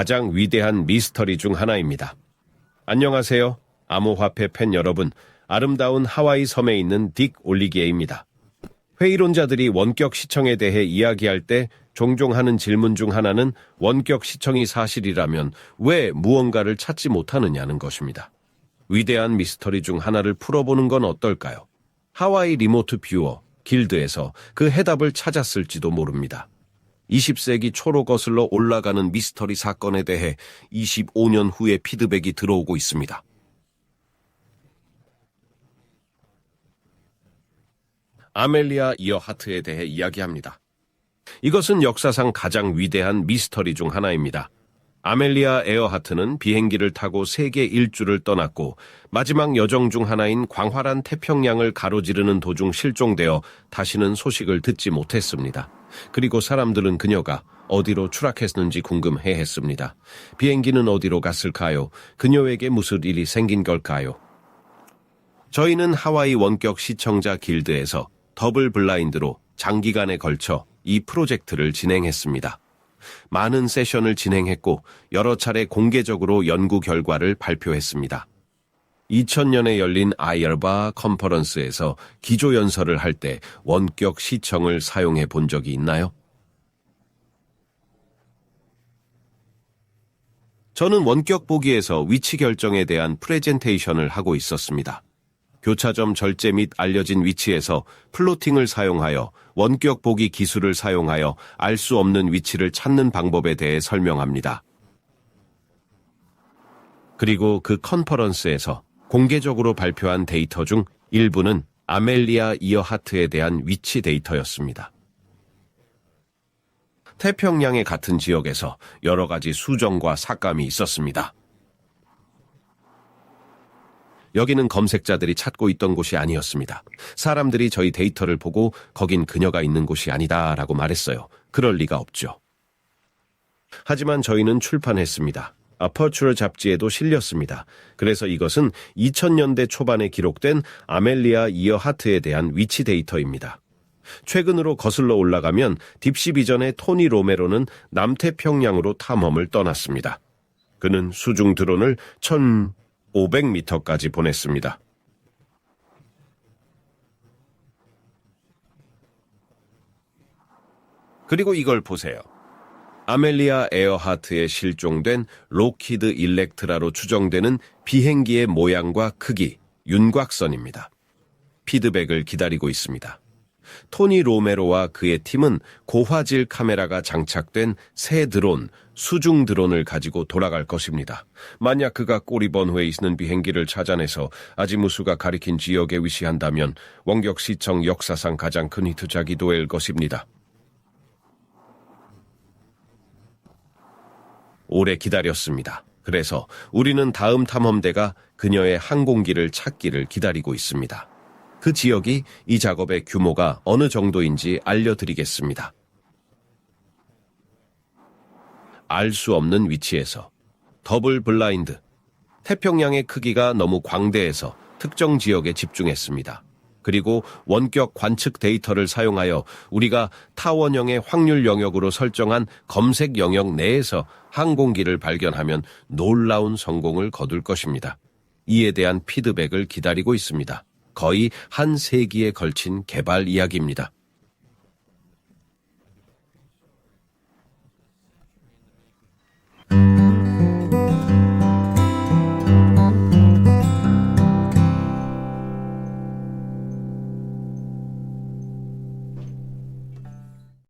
가장 위대한 미스터리 중 하나입니다. 안녕하세요. 암호화폐 팬 여러분. 아름다운 하와이 섬에 있는 딕 올리기에입니다. 회의론자들이 원격 시청에 대해 이야기할 때 종종 하는 질문 중 하나는 원격 시청이 사실이라면 왜 무언가를 찾지 못하느냐는 것입니다. 위대한 미스터리 중 하나를 풀어보는 건 어떨까요? 하와이 리모트 뷰어, 길드에서 그 해답을 찾았을지도 모릅니다. 20세기 초로 거슬러 올라가는 미스터리 사건에 대해 25년 후에 피드백이 들어오고 있습니다. 아멜리아 이어하트에 대해 이야기합니다. 이것은 역사상 가장 위대한 미스터리 중 하나입니다. 아멜리아 에어하트는 비행기를 타고 세계 일주를 떠났고 마지막 여정 중 하나인 광활한 태평양을 가로지르는 도중 실종되어 다시는 소식을 듣지 못했습니다. 그리고 사람들은 그녀가 어디로 추락했는지 궁금해 했습니다. 비행기는 어디로 갔을까요? 그녀에게 무슨 일이 생긴 걸까요? 저희는 하와이 원격 시청자 길드에서 더블 블라인드로 장기간에 걸쳐 이 프로젝트를 진행했습니다. 많은 세션을 진행했고 여러 차례 공개적으로 연구 결과를 발표했습니다. 2000년에 열린 아이얼바 컨퍼런스에서 기조연설을 할 때 원격 시청을 사용해 본 적이 있나요? 저는 원격 보기에서 위치 결정에 대한 프레젠테이션을 하고 있었습니다. 교차점 절제 및 알려진 위치에서 플로팅을 사용하여 원격 보기 기술을 사용하여 알 수 없는 위치를 찾는 방법에 대해 설명합니다. 그리고 그 컨퍼런스에서 공개적으로 발표한 데이터 중 일부는 아멜리아 이어하트에 대한 위치 데이터였습니다. 태평양의 같은 지역에서 여러 가지 수정과 삭감이 있었습니다. 여기는 검색자들이 찾고 있던 곳이 아니었습니다. 사람들이 저희 데이터를 보고 거긴 그녀가 있는 곳이 아니다라고 말했어요. 그럴 리가 없죠. 하지만 저희는 출판했습니다. 아퍼츄럴 잡지에도 실렸습니다. 그래서 이것은 2000년대 초반에 기록된 아멜리아 이어 하트에 대한 위치 데이터입니다. 최근으로 거슬러 올라가면 딥시 비 전의 토니 로메로는 남태평양으로 탐험을 떠났습니다. 그는 수중 드론을 1500m까지 보냈습니다. 그리고 이걸 보세요. 아멜리아 에어하트에 실종된 로키드 일렉트라로 추정되는 비행기의 모양과 크기, 윤곽선입니다. 피드백을 기다리고 있습니다. 토니 로메로와 그의 팀은 고화질 카메라가 장착된 새 드론, 수중 드론을 가지고 돌아갈 것입니다. 만약 그가 꼬리번호에 있는 비행기를 찾아내서 아지무수가 가리킨 지역에 위치한다면 원격 시청 역사상 가장 큰 히트작이 될 것입니다. 오래 기다렸습니다. 그래서 우리는 다음 탐험대가 그녀의 항공기를 찾기를 기다리고 있습니다. 그 지역이 이 작업의 규모가 어느 정도인지 알려드리겠습니다. 알 수 없는 위치에서 더블 블라인드 태평양의 크기가 너무 광대해서 특정 지역에 집중했습니다. 그리고 원격 관측 데이터를 사용하여 우리가 타원형의 확률 영역으로 설정한 검색 영역 내에서 항공기를 발견하면 놀라운 성공을 거둘 것입니다. 이에 대한 피드백을 기다리고 있습니다. 거의 한 세기에 걸친 개발 이야기입니다.